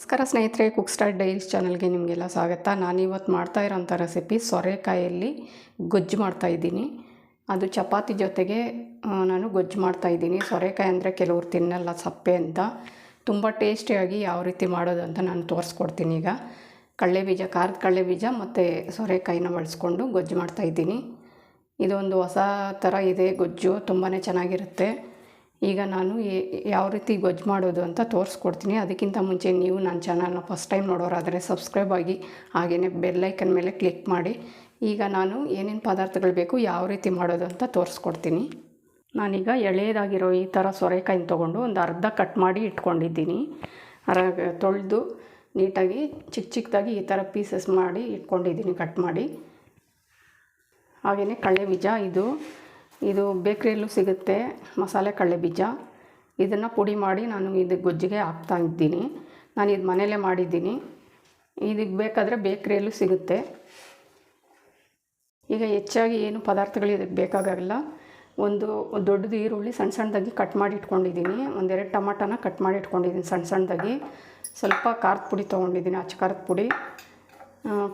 ನಮಸ್ಕಾರ ಸ್ನೇಹಿತರೆ cook star diaries ಚಾನಲ್ಗೆ ನಿಮಗೆಲ್ಲ ಸ್ವಾಗತ. ನಾನಿವತ್ತು ಮಾಡ್ತಾ ಇರೋಂಥ ರೆಸಿಪಿ ಸೊರೆಕಾಯಲ್ಲಿ ಗೊಜ್ಜು ಮಾಡ್ತಾಯಿದ್ದೀನಿ ಅದು ಚಪಾತಿ ಜೊತೆಗೆ ನಾನು ಗೊಜ್ಜು ಮಾಡ್ತಾಯಿದ್ದೀನಿ ಸೊರೆಕಾಯಿ ಅಂದರೆ ಕೆಲವ್ರು ತಿನ್ನಲ್ಲ ಸಪ್ಪೆ ಅಂತ. ತುಂಬ ಟೇಸ್ಟಿಯಾಗಿ ಯಾವ ರೀತಿ ಮಾಡೋದು ಅಂತ ನಾನು ತೋರಿಸ್ಕೊಡ್ತೀನಿ ಈಗ. ಕಳ್ಳೆ ಬೀಜ, ಖಾರದ ಕಳ್ಳೆ ಬೀಜ ಮತ್ತು ಸೊರೆಕಾಯಿನ ಬಳಸ್ಕೊಂಡು ಗೊಜ್ಜು ಮಾಡ್ತಾಯಿದ್ದೀನಿ ಇದೊಂದು ಹೊಸ ಥರ ಇದೆ ಗೊಜ್ಜು ತುಂಬಾ ಚೆನ್ನಾಗಿರುತ್ತೆ. ಈಗ ನಾನು ಯಾವ ರೀತಿ ಗೊಜ್ಜು ಮಾಡೋದು ಅಂತ ತೋರಿಸ್ಕೊಡ್ತೀನಿ. ಅದಕ್ಕಿಂತ ಮುಂಚೆ ನೀವು ನನ್ನ ಚಾನಲ್ನ ಫಸ್ಟ್ ಟೈಮ್ ನೋಡೋರಾದರೆ ಸಬ್ಸ್ಕ್ರೈಬ್ ಆಗಿ ಹಾಗೆಯೇ ಬೆಲ್ಲೈಕನ್ ಮೇಲೆ ಕ್ಲಿಕ್ ಮಾಡಿ. ಈಗ ನಾನು ಏನೇನು ಪದಾರ್ಥಗಳು ಬೇಕು, ಯಾವ ರೀತಿ ಮಾಡೋದು ಅಂತ ತೋರಿಸ್ಕೊಡ್ತೀನಿ. ನಾನೀಗ ಎಳೆಯದಾಗಿರೋ ಈ ಥರ ಸೊರೆಕಾಯಿನ ತೊಗೊಂಡು ಒಂದು ಅರ್ಧ ಕಟ್ ಮಾಡಿ ಇಟ್ಕೊಂಡಿದ್ದೀನಿ. ಅರ, ತೊಳೆದು ನೀಟಾಗಿ ಚಿಕ್ಕ ಚಿಕ್ಕದಾಗಿ ಈ ಥರ ಪೀಸಸ್ ಮಾಡಿ ಇಟ್ಕೊಂಡಿದ್ದೀನಿ ಕಟ್ ಮಾಡಿ. ಹಾಗೆಯೇ ಕಳೆ ಬೀಜ ಇದು. ಇದು ಬೇಕ್ರಿಯಲ್ಲೂ ಸಿಗುತ್ತೆ ಮಸಾಲೆ ಕಡಲೆ ಬೀಜ. ಇದನ್ನು ಪುಡಿ ಮಾಡಿ ನಾನು ಇದು ಗೊಜ್ಜಿಗೆ ಹಾಕ್ತಾ ಇದ್ದೀನಿ. ನಾನು ಇದು ಮನೆಯಲ್ಲೇ ಮಾಡಿದ್ದೀನಿ. ಇದಕ್ಕೆ ಬೇಕಾದರೆ ಬೇಕ್ರಿಯಲ್ಲೂ ಸಿಗುತ್ತೆ. ಈಗ ಹೆಚ್ಚಾಗಿ ಏನು ಪದಾರ್ಥಗಳು ಇದಕ್ಕೆ ಬೇಕಾಗಲ್ಲ. ಒಂದು ದೊಡ್ಡದು ಈರುಳ್ಳಿ ಸಣ್ಣ ಸಣ್ಣದಾಗಿ ಕಟ್ ಮಾಡಿ ಇಟ್ಕೊಂಡಿದ್ದೀನಿ. ಒಂದೆರಡು ಟಮಾಟನ ಕಟ್ ಮಾಡಿ ಇಟ್ಕೊಂಡಿದ್ದೀನಿ ಸಣ್ಣ ಸಣ್ಣದಾಗಿ. ಸ್ವಲ್ಪ ಖಾರದ ಪುಡಿ ತೊಗೊಂಡಿದ್ದೀನಿ ಅಚ್ಚ ಖಾರದ ಪುಡಿ.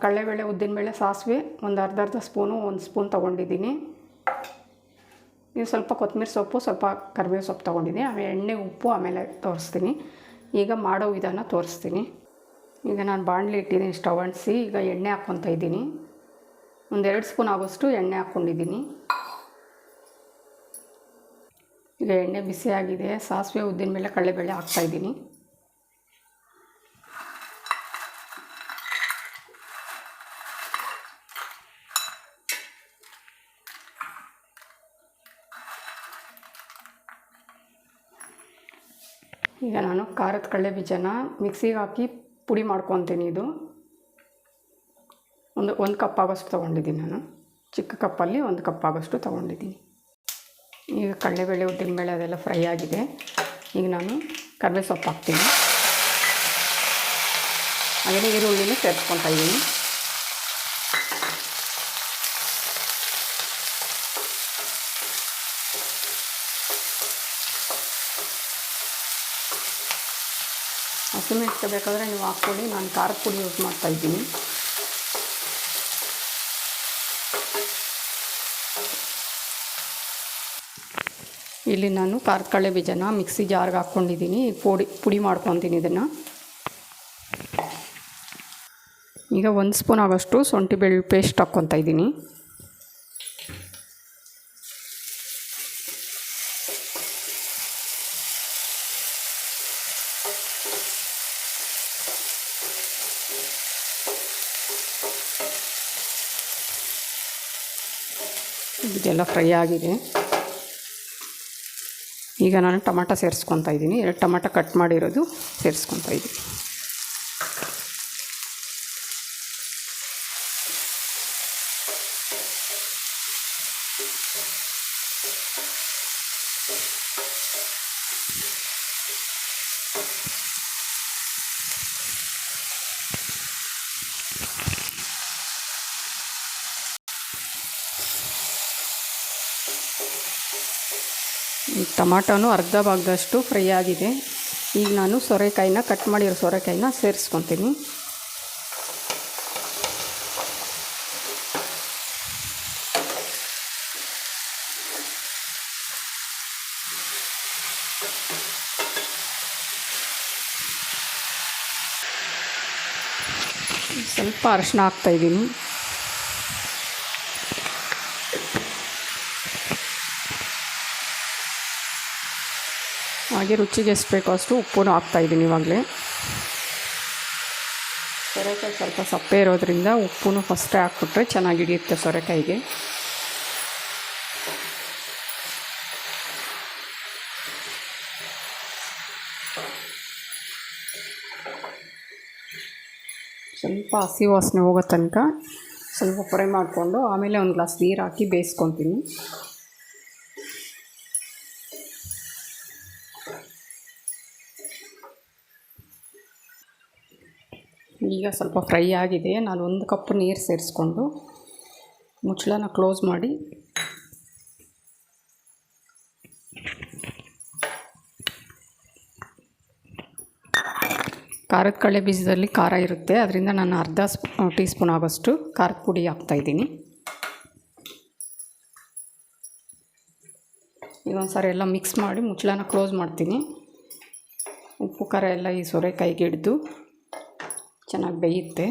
ಕಡಲೆಬೇಳೆ ಉದ್ದಿನಬೇಳೆ ಸಾಸಿವೆ, ಒಂದು ಅರ್ಧ ಅರ್ಧ ಸ್ಪೂನು, ಒಂದು ಸ್ಪೂನ್ ತೊಗೊಂಡಿದ್ದೀನಿ. ನೀವು ಸ್ವಲ್ಪ ಕೊತ್ತಂಬರಿ ಸೊಪ್ಪು, ಸ್ವಲ್ಪ ಕರಿಬೇವು ಸೊಪ್ಪು ತೊಗೊಂಡಿದ್ದೆ ಆಮೇಲೆ ಎಣ್ಣೆ, ಉಪ್ಪು ಆಮೇಲೆ ತೋರಿಸ್ತೀನಿ. ಈಗ ಮಾಡೋ ವಿಧಾನ ತೋರಿಸ್ತೀನಿ. ಈಗ ನಾನು ಬಾಣಲಿ ಇಟ್ಟಿದ್ದೀನಿ ಸ್ಟವ್ ಅಂಟಿಸಿ, ಈಗ ಎಣ್ಣೆ ಹಾಕ್ಕೊತಾ ಇದ್ದೀನಿ. ಒಂದೆರಡು ಸ್ಪೂನ್ ಆಗೋಷ್ಟು ಎಣ್ಣೆ ಹಾಕ್ಕೊಂಡಿದ್ದೀನಿ ಈಗ ಎಣ್ಣೆ ಬಿಸಿಯಾಗಿದೆ ಸಾಸಿವೆ ಉದ್ದಿನ ಮೇಲೆ ಕಡಲೆಬೇಳೆ ಹಾಕ್ತಾಯಿದ್ದೀನಿ ಈಗ ನಾನು ಖಾರದ ಕಡಲೆ ಬೀಜನ ಮಿಕ್ಸಿಗೆ ಹಾಕಿ ಪುಡಿ ಮಾಡ್ಕೊತೀನಿ ಇದು. ಒಂದು ಒಂದು ಕಪ್ ಆಗೋಷ್ಟು ತೊಗೊಂಡಿದ್ದೀನಿ ನಾನು. ಚಿಕ್ಕ ಕಪ್ಪಲ್ಲಿ ಒಂದು ಕಪ್ ಆಗೋಷ್ಟು ತೊಗೊಂಡಿದ್ದೀನಿ. ಈಗ ಕಡಲೆಬೇಳೆ, ಉದ್ದಿನಬೇಳೆ ಅದೆಲ್ಲ ಫ್ರೈ ಆಗಿದೆ. ಈಗ ನಾನು ಕರಿಬೇ ಸೊಪ್ಪು ಹಾಕ್ತೀನಿ. ಹಾಗೆಯೇ ಈರುಳ್ಳಿನೂ ಸೇರಿಸ್ಕೊತಾ ಇದ್ದೀನಿ. ಹಸಿಮೆಣಸಿಗೆ ಬೇಕಾದರೆ ನೀವು ಹಾಕ್ಕೊಳ್ಳಿ. ನಾನು ಖಾರದ ಪುಡಿ ಯೂಸ್ ಮಾಡ್ತಾ ಇದ್ದೀನಿ. ಇಲ್ಲಿ ನಾನು ಖಾರದ ಕಳೆ ಬೀಜನ ಮಿಕ್ಸಿ ಜಾರ್ಗೆ ಹಾಕ್ಕೊಂಡಿದ್ದೀನಿ. ಪುಡಿ ಪುಡಿ ಮಾಡ್ಕೊತೀನಿ ಇದನ್ನು. ಈಗ ಒಂದು ಸ್ಪೂನ್ ಆಗೋಷ್ಟು ಶುಂಠಿ ಬೆಳ್ಳುಳ್ಳಿ ಪೇಸ್ಟ್ ಹಾಕ್ಕೊತಾ ಇದ್ದೀನಿ. ಇದೆಲ್ಲ ಫ್ರೈ ಆಗಿದೆ. ಈಗ ನಾನು ಟೊಮಾಟೊ ಸೇರಿಸ್ಕೊತಾ ಇದ್ದೀನಿ. ಎರಡು ಟೊಮಾಟೊ ಕಟ್ ಮಾಡಿರೋದು ಸೇರಿಸ್ಕೊತಾ ಇದ್ದೀನಿ. ಟೊಮಾಟೋನು ಅರ್ಧ ಭಾಗದಷ್ಟು ಫ್ರೈ ಆಗಿದೆ. ಈಗ ನಾನು ಸೋರೆಕಾಯಿನ ಕಟ್ ಮಾಡಿರೋ ಸೊರೆಕಾಯಿನ ಸೇರಿಸ್ಕೊತೀನಿ. ಸ್ವಲ್ಪ ಅರಶಿನ ಹಾಕ್ತಾಯಿದ್ದೀನಿ ಹಾಗೆ ರುಚಿಗೆ ಎಷ್ಟು ಬೇಕೋ ಅಷ್ಟು ಉಪ್ಪು ಹಾಕ್ತಾಯಿದ್ದೀನಿ ಇವಾಗಲೇ. ಸೊರೆಕಾಯಿ ಸ್ವಲ್ಪ ಸಪ್ಪೆ ಇರೋದ್ರಿಂದ ಉಪ್ಪು ಫಸ್ಟೇ ಹಾಕ್ಬಿಟ್ರೆ ಚೆನ್ನಾಗಿ ಹಿಡಿಯುತ್ತೆ ಸೊರೆಕಾಯಿಗೆ. ಸ್ವಲ್ಪ ಹಸಿ ವಾಸನೆ ಹೋಗೋ ತನಕ ಸ್ವಲ್ಪ ಫ್ರೈ ಮಾಡಿಕೊಂಡು ಆಮೇಲೆ ಒಂದು ಗ್ಲಾಸ್ ನೀರು ಹಾಕಿ ಬೇಯಿಸ್ಕೊತೀನಿ. ಈಗ ಸ್ವಲ್ಪ ಫ್ರೈ ಆಗಿದೆ. ನಾನು ಒಂದು ಕಪ್ ನೀರು ಸೇರಿಸ್ಕೊಂಡು ಮುಚ್ಚಳನ ಕ್ಲೋಸ್ ಮಾಡಿ ಖಾರದ ಕಳೆ ಬೀಜದಲ್ಲಿ ಖಾರ ಇರುತ್ತೆ. ಅದರಿಂದ ನಾನು ಅರ್ಧ ಸ್ಪೂ ಟೀ ಸ್ಪೂನ್ ಆಗೋಷ್ಟು ಖಾರದ ಪುಡಿ ಹಾಕ್ತಾಯಿದ್ದೀನಿ ಇದೊಂದು ಸಾರಿ ಎಲ್ಲ ಮಿಕ್ಸ್ ಮಾಡಿ ಮುಚ್ಚಳನ ಕ್ಲೋಸ್ ಮಾಡ್ತೀನಿ. ಉಪ್ಪು ಖಾರ ಎಲ್ಲ ಈ ಸೊರೆಕಾಯಿಗೆ ಹಿಡ್ದು ಚೆನ್ನಾಗಿ ಬೇಯುತ್ತೆ.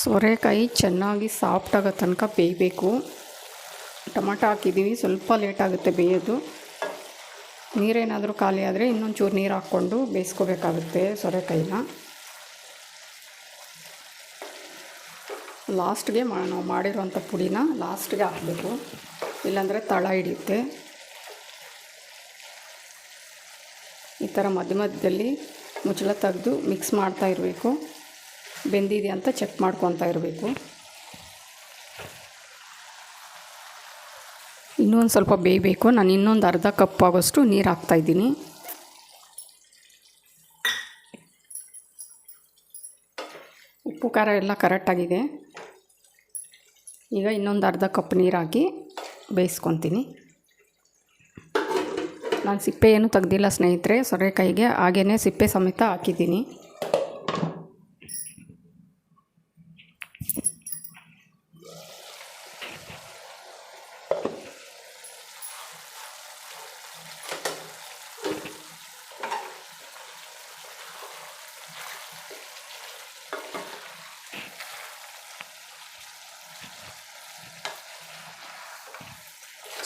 ಸೋರೆಕಾಯಿ ಚೆನ್ನಾಗಿ ಸಾಫ್ಟ್ ಆಗೋ ತನಕ ಬೇಯಬೇಕು. ಟೊಮಟೊ ಹಾಕಿದ್ದೀವಿ. ಸ್ವಲ್ಪ ಲೇಟ್ ಆಗುತ್ತೆ ಬೇಯೋದು. ನೀರೇನಾದರೂ ಖಾಲಿ ಆದರೆ ಇನ್ನೊಂದು ಚೂರು ನೀರು ಹಾಕ್ಕೊಂಡು ಬೇಯಿಸ್ಕೋಬೇಕಾಗುತ್ತೆ ಸೊರೆಕಾಯಿನ. ಲಾಸ್ಟ್ಗೆ ಮಾ, ನಾವು ಮಾಡಿರೋಂಥ ಪುಡಿನ ಲಾಸ್ಟ್ಗೆ ಹಾಕಬೇಕು. ಇಲ್ಲಾಂದರೆ ತಳ ಹಿಡಿಯುತ್ತೆ. ಈ ಥರ ಮಧ್ಯ ಮಧ್ಯದಲ್ಲಿ ಮುಚ್ಚಳ ತೆಗೆದು ಮಿಕ್ಸ್ ಮಾಡ್ತಾ ಇರಬೇಕು. ಬೆಂದಿದೆ ಅಂತ ಚೆಕ್ ಮಾಡ್ಕೊತಾ ಇರಬೇಕು. ಇನ್ನೊಂದು ಸ್ವಲ್ಪ ಬೇಯಬೇಕು. ನಾನು ಇನ್ನೊಂದು ಅರ್ಧ ಕಪ್ ಆಗೋಷ್ಟು ನೀರು ಹಾಕ್ತಾಯಿದ್ದೀನಿ ಉಪ್ಪು, ಖಾರ ಎಲ್ಲ ಕರೆಕ್ಟಾಗಿದೆ ಈಗ ಇನ್ನೊಂದು ಅರ್ಧ ಕಪ್ ನೀರು ಹಾಕಿ ಬೇಯಿಸ್ಕೊತೀನಿ. ನಾನು ಸಿಪ್ಪೆ ಏನು ತೆಗ್ದಿಲ್ಲ ಸ್ನೇಹಿತರೆ ಸೊರೆಕಾಯಿಗೆ ಹಾಗೇ ಸಿಪ್ಪೆ ಸಮೇತ ಹಾಕಿದ್ದೀನಿ.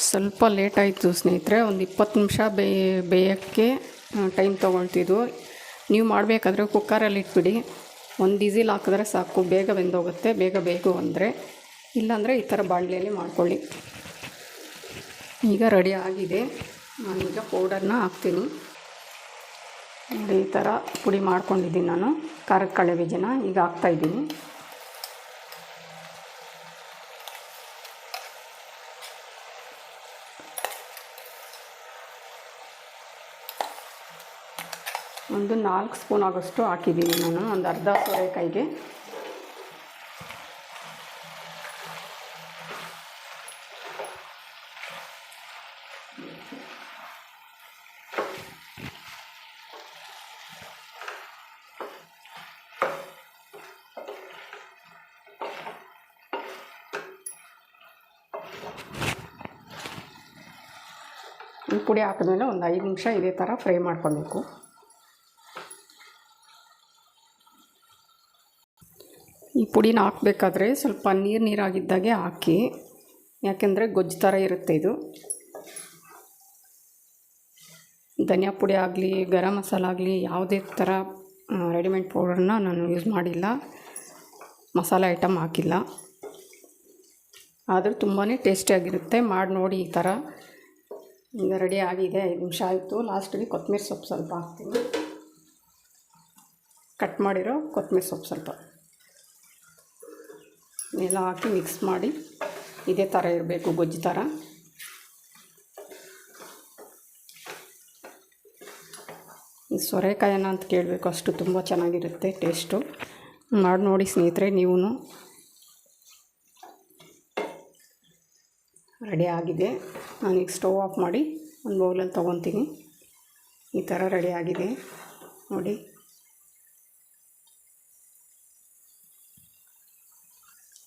ಸ್ವಲ್ಪ ಲೇಟ್ ಆಯಿತು ಸ್ನೇಹಿತರೆ. ಒಂದು ಇಪ್ಪತ್ತು ನಿಮಿಷ ಬೇಯ ಬೇಯೋಕ್ಕೆ ಟೈಮ್ ತೊಗೊಳ್ತಿದ್ವು. ನೀವು ಮಾಡಬೇಕಾದ್ರೆ ಕುಕ್ಕರಲ್ಲಿ ಇಟ್ಬಿಡಿ. ಒಂದು ವಿಸಿಲ್ ಹಾಕಿದ್ರೆ ಸಾಕು. ಬೇಗ ಬೆಂದೋಗುತ್ತೆ. ಬೇಗ ಬೇಗ ಅಂದರೆ. ಇಲ್ಲಾಂದರೆ ಈ ಥರ ಬಾಣಲೆಯಲ್ಲಿ ಮಾಡ್ಕೊಳ್ಳಿ. ಈಗ ರೆಡಿ ಆಗಿದೆ. ನಾನೀಗ ಪೌಡರ್ನ ಹಾಕ್ತೀನಿ. ಈ ಥರ ಪುಡಿ ಮಾಡ್ಕೊಂಡಿದ್ದೀನಿ ನಾನು. ಖಾರದ ಕಳೆ ಬೀಜನ ಈಗ ಹಾಕ್ತಾಯಿದ್ದೀನಿ ಒಂದು ನಾಲ್ಕು ಸ್ಪೂನ್ ಆಗೋಷ್ಟು ಹಾಕಿದ್ದೀನಿ ನಾನು, ಒಂದು ಅರ್ಧ ಸೋರೆಕಾಯಿಗೆ. ಪುಡಿ ಹಾಕಿದ್ಮೇಲೆ ಒಂದು ಐದು ನಿಮಿಷ ಇದೇ ಥರ ಫ್ರೈ ಮಾಡ್ಕೊಬೇಕು. ಪುಡಿನ ಹಾಕಬೇಕಾದ್ರೆ ಸ್ವಲ್ಪ ನೀರು ನೀರಾಗಿದ್ದಾಗೆ ಹಾಕಿ, ಯಾಕೆಂದರೆ ಗೊಜ್ಜು ಥರ ಇರುತ್ತೆ ಇದು. ಧನಿಯಾ ಪುಡಿ ಆಗಲಿ, ಗರಂ ಮಸಾಲ ಆಗಲಿ, ಯಾವುದೇ ಥರ ರೆಡಿಮೇಡ್ ಪೌಡರ್ನ ನಾನು ಯೂಸ್ ಮಾಡಿಲ್ಲ. ಮಸಾಲೆ ಐಟಮ್ ಹಾಕಿಲ್ಲ. ಆದರೂ ತುಂಬಾ ಟೇಸ್ಟಿಯಾಗಿರುತ್ತೆ ಮಾಡಿ ನೋಡಿ ಈ ಥರ ಈಗ ರೆಡಿ ಆಗಿದೆ. ಐದು ನಿಮಿಷ ಆಯಿತು. ಲಾಸ್ಟಿಗೆ ಕೊತ್ತಂಬರಿ ಸೊಪ್ಪು ಸ್ವಲ್ಪ ಹಾಕ್ತೀನಿ. ಕಟ್ ಮಾಡಿರೋ ಕೊತ್ತಂಬರಿ ಸೊಪ್ಪು ಸ್ವಲ್ಪ. ಎಲ್ಲ ಹಾಕಿ ಮಿಕ್ಸ್ ಮಾಡಿ ಇದೇ ಥರ ಇರಬೇಕು ಗೊಜ್ಜು ಥರ ಸೊರೆಕಾಯನ್ನ ಅಂತ ಕೇಳಬೇಕು ಅಷ್ಟು ತುಂಬ ಚೆನ್ನಾಗಿರುತ್ತೆ ಟೇಸ್ಟು ಮಾಡಿ ನೋಡಿ ಸ್ನೇಹಿತರೆ ನೀವು ರೆಡಿ ಆಗಿದೆ. ನಾನೀಗ ಸ್ಟವ್ ಆಫ್ ಮಾಡಿ ಒಂದು ಬೌಲಲ್ಲಿ ತೊಗೊತೀನಿ. ಈ ಥರ ರೆಡಿ ಆಗಿದೆ. ನೋಡಿ.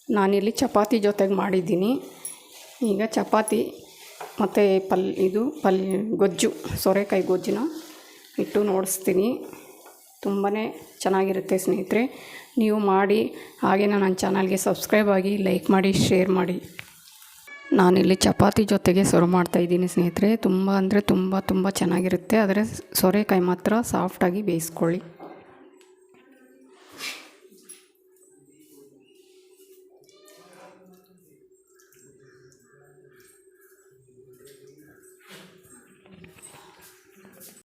ನಾನಿಲ್ಲಿ ಚಪಾತಿ ಜೊತೆಗೆ ಮಾಡಿದ್ದೀನಿ. ಈಗ ಚಪಾತಿ ಮತ್ತು ಪಲ್, ಇದು ಪಲ್, ಗೊಜ್ಜು, ಸೋರೆಕಾಯಿ ಗೊಜ್ಜನ್ನ ಇಟ್ಟು ನೋಡಿಸ್ತೀನಿ. ತುಂಬಾ ಚೆನ್ನಾಗಿರುತ್ತೆ ಸ್ನೇಹಿತರೆ. ನೀವು ಮಾಡಿ ಹಾಗೆ ನನ್ನ ಚಾನಲ್ಗೆ ಸಬ್ಸ್ಕ್ರೈಬ್ ಆಗಿ ಲೈಕ್ ಮಾಡಿ, ಶೇರ್ ಮಾಡಿ. ನಾನಿಲ್ಲಿ ಚಪಾತಿ ಜೊತೆಗೆ ಸರ್ವ್ ಮಾಡ್ತಾಯಿದ್ದೀನಿ ಸ್ನೇಹಿತರೆ. ತುಂಬ ಅಂದರೆ ತುಂಬ ತುಂಬ ಚೆನ್ನಾಗಿರುತ್ತೆ. ಆದರೆ ಸೋರೆಕಾಯಿ ಮಾತ್ರ ಸಾಫ್ಟಾಗಿ ಬೇಯಿಸ್ಕೊಳ್ಳಿ.